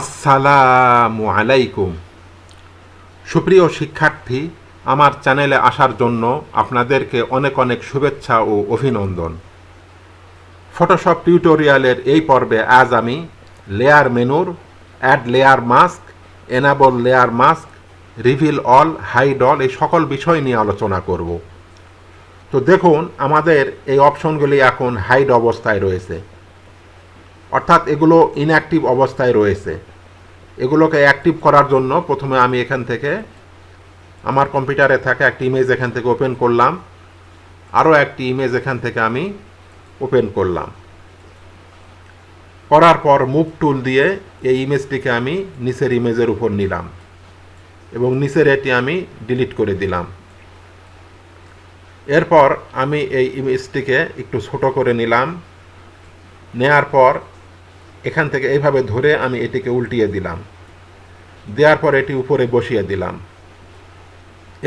আসসালামু আলাইকুম। সুপ্রিয় শিক্ষার্থী, আমার চ্যানেলে আসার জন্য আপনাদেরকে অনেক অনেক শুভেচ্ছা ও অভিনন্দন। ফটোশপ টিউটোরিয়ালের এই পর্বে আজ আমি লেয়ার মেনুর add layer mask enable layer mask reveal all hide all এই সকল বিষয় নিয়ে আলোচনা করব। তো দেখুন, আমাদের এই অপশনগুলি এখন হাইড অবস্থায় রয়েছে। অর্থাৎ এগুলো ইনঅ্যাক্টিভ অবস্থায় রয়েছে। এগুলোকে অ্যাক্টিভ করার জন্য প্রথমে আমি এখান থেকে আমার কম্পিউটারে থাকা একটি ইমেজ এখান থেকে ওপেন করলাম। আরও একটি ইমেজ এখান থেকে আমি ওপেন করলাম। করার পর মুভ টুল দিয়ে এই ইমেজটিকে আমি নিচের ইমেজের উপর নিলাম এবং নিচের এটি আমি ডিলিট করে দিলাম। এরপর আমি এই ইমেজটিকে একটু ছোট করে নিলাম। নেয়ার পর এখান থেকে এইভাবে ধরে আমি এটিকে উল্টিয়ে দিলাম। দেওয়ার পর এটি উপরে বসিয়ে দিলাম।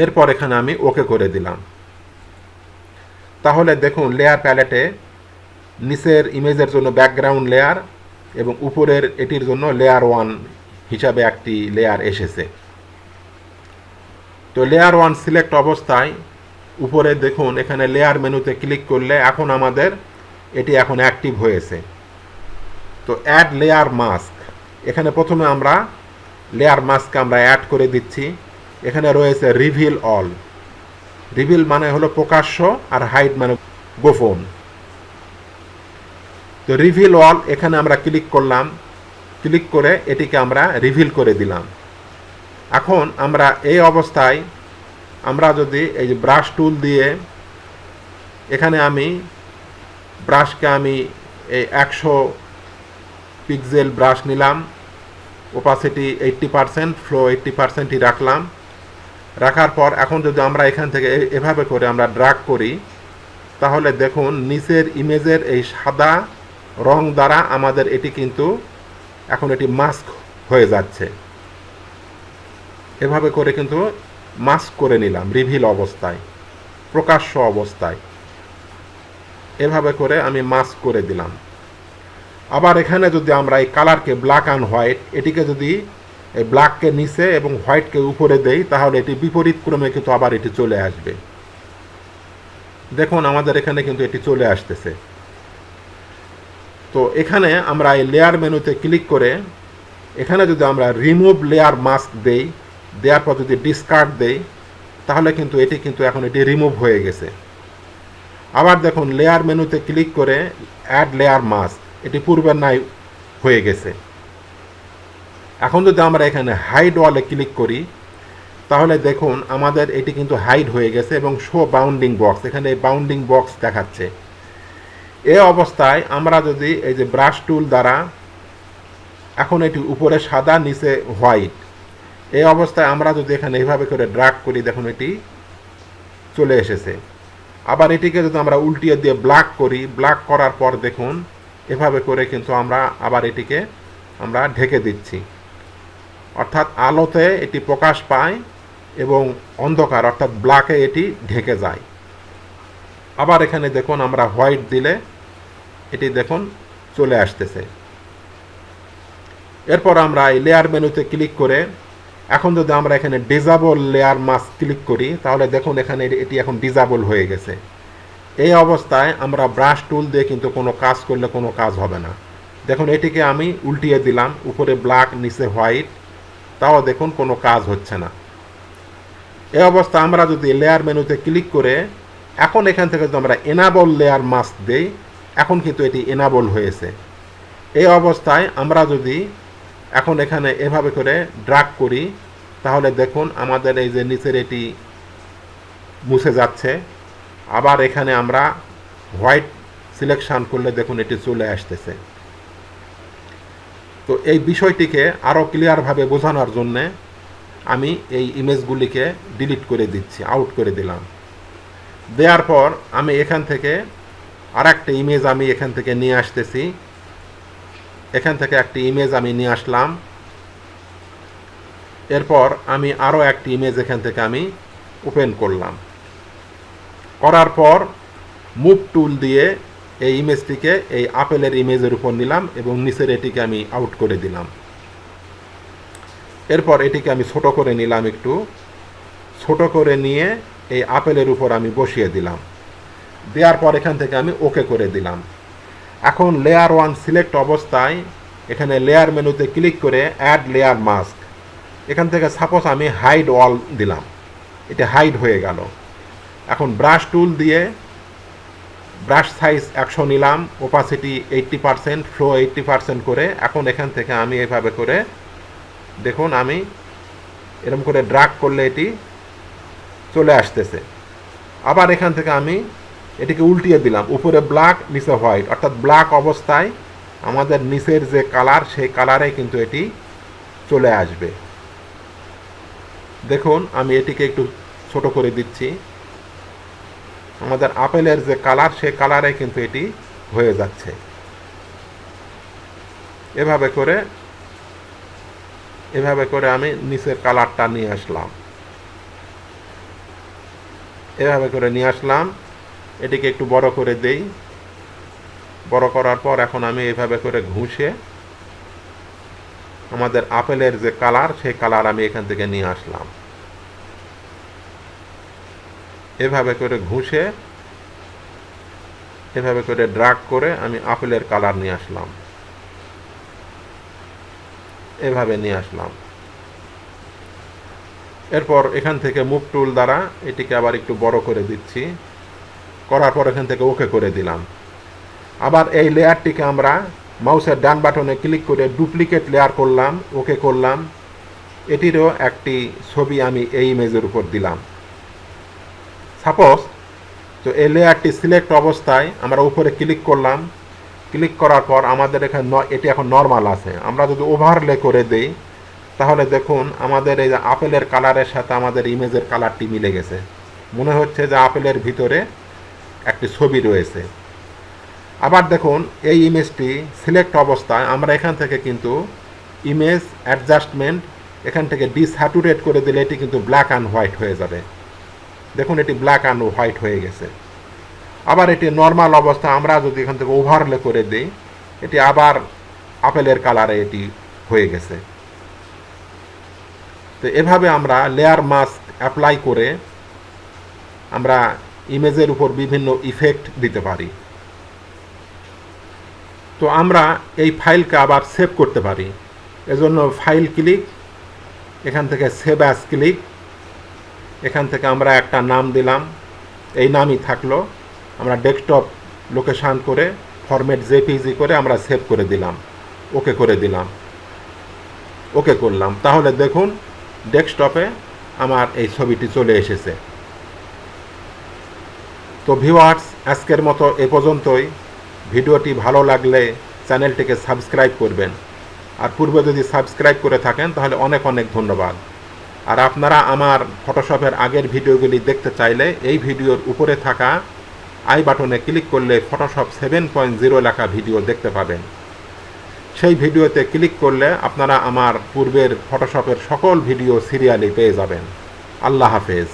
এরপর এখানে আমি ওকে করে দিলাম। তাহলে দেখুন লেয়ার প্যালেটে নিচের ইমেজের জন্য ব্যাকগ্রাউন্ড লেয়ার এবং উপরের এটির জন্য লেয়ার ওয়ান হিসাবে একটি লেয়ার এসেছে। তো লেয়ার ওয়ান সিলেক্ট অবস্থায় উপরে দেখুন, এখানে লেয়ার মেনুতে ক্লিক করলে এখন আমাদের এটি এখন অ্যাক্টিভ হয়েছে। তো অ্যাড লেয়ার মাস্ক এখানে প্রথমে আমরা লেয়ার মাস্ক আমরা অ্যাড করে দিচ্ছি। এখানে রয়েছে রিভিল অল রিভিল মানে হলো প্রকাশ্য আর হাইড মানে গোপন। তো রিভিল অল এখানে আমরা ক্লিক করলাম। ক্লিক করে এটিকে আমরা রিভিল করে দিলাম। এখন আমরা এই অবস্থায় আমরা যদি এই যে ব্রাশ টুল দিয়ে এখানে আমি ব্রাশকে আমি এই একশো পিক্সেল ব্রাশ নিলাম opacity eighty percent flow eighty পারসেন্টই রাখলাম। রাখার পর এখন যদি আমরা এখান থেকে এভাবে করে আমরা ড্রাগ করি, তাহলে দেখুন নিচের ইমেজের এই সাদা রং দ্বারা আমাদের এটি কিন্তু এখন এটি মাস্ক হয়ে যাচ্ছে। এভাবে করে কিন্তু মাস্ক করে নিলাম রিভিল অবস্থায়, প্রকাশ্য অবস্থায়। এভাবে করে আমি মাস্ক করে দিলাম। আবার এখানে যদি আমরা এই কালারকে ব্ল্যাক অ্যান্ড হোয়াইট এটিকে যদি এই ব্ল্যাককে নিচে এবং হোয়াইটকে উপরে দেই, তাহলে এটি বিপরীত ক্রমে কিন্তু আবার এটি চলে আসবে। দেখুন আমাদের এখানে কিন্তু এটি চলে আসতেছে। তো এখানে আমরা এই লেয়ার মেনুতে ক্লিক করে, এখানে যদি আমরা রিমুভ লেয়ার মাস্ক দেই, দেওয়ার পর যদি ডিসকার্ড দেই, তাহলে কিন্তু এটি কিন্তু এখন এটি রিমুভ হয়ে গেছে। আবার দেখুন লেয়ার মেনুতে ক্লিক করে অ্যাড লেয়ার মাস্ক এটি পূর্বের নাই হয়ে গেছে। এখন যদি আমরা এখানে হাইড ওয়ালে ক্লিক করি, তাহলে দেখুন আমাদের এটি কিন্তু হাইড হয়ে গেছে এবং শো বাউন্ডিং বক্স এখানে এই বাউন্ডিং বক্স দেখাচ্ছে। এ অবস্থায় আমরা যদি এই যে ব্রাশ টুল দ্বারা এখন এটি উপরে সাদা, নিচে হোয়াইট এই অবস্থায় আমরা যদি এখানে এইভাবে করে ড্রাগ করি, দেখুন এটি চলে এসেছে। আবার এটিকে যদি আমরা উল্টিয়ে দিয়ে ব্ল্যাক করি ব্ল্যাক করার পর দেখুন এভাবে করে কিন্তু আমরা আবার এটিকে আমরা ঢেকে দিচ্ছি। অর্থাৎ আলোতে এটি প্রকাশ পায় এবং অন্ধকার, অর্থাৎ ব্ল্যাকে এটি ঢেকে যায়। আবার এখানে দেখুন আমরা হোয়াইট দিলে এটি দেখুন চলে আসতেছে। এরপর আমরা এই লেয়ার মেনুতে ক্লিক করে এখন যদি আমরা এখানে ডিজাবল লেয়ার মাস্ক ক্লিক করি, তাহলে দেখুন এখানে এটি এখন ডিজাবল হয়ে গেছে। এই অবস্থায় আমরা ব্রাশ টুল দিয়ে কিন্তু কোনো কাজ করলে কোনো কাজ হবে না। দেখুন, এটিকে আমি উল্টিয়ে দিলাম, উপরে ব্ল্যাক নিচে হোয়াইট তাও দেখুন কোনো কাজ হচ্ছে না। এই অবস্থা আমরা যদি লেয়ার মেনুতে ক্লিক করে, এখন এখান থেকে যদি আমরা এনাবল লেয়ার মাস্ক দেই, এখন কিন্তু এটি এনাবল হয়েছে। এই অবস্থায় আমরা যদি এখন এখানে এভাবে করে ড্রাগ করি, তাহলে দেখুন আমাদের এই যে নিচের এটি মুছে যাচ্ছে। আবার এখানে আমরা হোয়াইট সিলেকশন করলে দেখুন এটি চলে আসতেছে। তো এই বিষয়টিকে আরও ক্লিয়ারভাবে বোঝানোর জন্যে আমি এই ইমেজগুলিকে ডিলিট করে দিচ্ছি, আউট করে দিলাম। দেওয়ার পর আমি এখান থেকে আর একটা ইমেজ আমি এখান থেকে নিয়ে আসতেছি। এখান থেকে একটি ইমেজ আমি নিয়ে আসলাম। এরপর আমি আরও একটি ইমেজ এখান থেকে আমি ওপেন করলাম। করার পর মুভ টুল দিয়ে এই ইমেজটিকে, এই আপেলের ইমেজের উপর নিলাম এবং নিচের এটিকে আমি আউট করে দিলাম। এরপর এটিকে আমি ছোট করে নিলাম একটু। ছোট করে নিয়ে এই আপেলের উপর আমি বসিয়ে দিলাম। দেওয়ার পর এখান থেকে আমি ওকে করে দিলাম। এখন লেয়ার ওয়ান সিলেক্ট অবস্থায় এখানে লেয়ার মেনুতে ক্লিক করে অ্যাড লেয়ার মাস্ক এখান থেকে সাপোজ আমি হাইড অল দিলাম। এটা হাইড হয়ে গেল। এখন ব্রাশ টুল দিয়ে ব্রাশ সাইজ একশো নিলাম opacity eighty percent flow eighty percent করে এখন এখান থেকে আমি এভাবে করে, দেখুন আমি এরকম করে ড্রাগ করলে এটি চলে আসতেছে। আবার এখান থেকে আমি এটিকে উল্টিয়ে দিলাম, উপরে ব্ল্যাক নিচে হোয়াইট অর্থাৎ ব্ল্যাক অবস্থায় আমাদের নিচের যে কালার সেই কালারে কিন্তু এটি চলে আসবে। দেখুন আমি এটিকে একটু ছোট করে দিচ্ছি। আমাদের আপেলের যে কালার, সেই কালারে কিন্তু এটি হয়ে যাচ্ছে। এভাবে করে এভাবে করে আমি নিচের কালারটা নিয়ে আসলাম। এভাবে করে নিয়ে আসলাম। এটিকে একটু বড় করে দেই। বড় করার পর এখন আমি এভাবে করে ঘুষে আমাদের আপেলের যে কালার, সেই কালার আমি এখান থেকে নিয়ে আসলাম। এভাবে করে ঘুষে, এভাবে করে ড্রাগ করে আমি আপেলের কালার নিয়ে আসলাম। এভাবে নিয়ে আসলাম। এরপর এখান থেকে মুভ টুল দ্বারা এটিকে আবার একটু বড় করে দিচ্ছি। করার পর এখান থেকে ওকে করে দিলাম। আবার এই লেয়ারটিকে আমরা মাউসের ডান বাটনে ক্লিক করে ডুপ্লিকেট লেয়ার করলাম, ওকে করলাম। এটিরও একটি ছবি আমি এই ইমেজের উপর দিলাম। সাপোজ তো এই লেয়ারটি সিলেক্ট অবস্থায় আমরা উপরে ক্লিক করলাম। ক্লিক করার পর আমাদের এখানে এটি এখন নর্মাল আছে। আমরা যদি ওভারলে করে দেই, তাহলে দেখুন আমাদের এই যে আপেলের কালারের সাথে আমাদের ইমেজের কালারটি মিলে গেছে। মনে হচ্ছে যে আপেলের ভিতরে একটি ছবি রয়েছে। আবার দেখুন এই ইমেজটি সিলেক্ট অবস্থায় আমরা এখান থেকে কিন্তু ইমেজ অ্যাডজাস্টমেন্ট এখান থেকে ডিস্যাটুরেট করে দিলে এটি কিন্তু ব্ল্যাক অ্যান্ড হোয়াইট হয়ে যাবে। দেখুন, এটি ব্ল্যাক অ্যান্ড হোয়াইট হয়ে গেছে। আবার এটি নর্মাল অবস্থা, আমরা যদি এখান থেকে ওভারলে করে দিই, এটি আবার আপেলের কালারে এটি হয়ে গেছে। তো এভাবে আমরা লেয়ার মাস্ক অ্যাপ্লাই করে আমরা ইমেজের উপর বিভিন্ন ইফেক্ট দিতে পারি। তো আমরা এই ফাইলকে আবার সেভ করতে পারি। এজন্য ফাইল ক্লিক এখান থেকে সেভ অ্যাস ক্লিক এখান থেকে আমরা একটা নাম দিলাম। এই নামই থাকল। আমরা ডেস্কটপ লোকেশান করে ফরম্যাট জেপিজি করে আমরা সেভ করে দিলাম। ওকে করে দিলাম। ওকে করলাম। তাহলে দেখুন ডেস্কটপে আমার এই ছবিটি চলে এসেছে। তো ভিউয়ার্স আজকের মতো এ পর্যন্তই। ভিডিওটি ভালো লাগলে চ্যানেলটিকে সাবস্ক্রাইব করবেন। আর পূর্বে যদি সাবস্ক্রাইব করে থাকেন, তাহলে অনেক অনেক ধন্যবাদ। আর আপনারা আমার ফটোশপের আগের ভিডিওগুলি দেখতে চাইলে এই ভিডিওর উপরে থাকা আই বাটনে ক্লিক করলে ফটোশপ সেভেন পয়েন্ট জিরো লেখা ভিডিও দেখতে পাবেন। সেই ভিডিওতে ক্লিক করলে আপনারা আমার পূর্বের ফটোশপের সকল ভিডিও সিরিয়ালি পেয়ে যাবেন। আল্লাহ হাফেজ।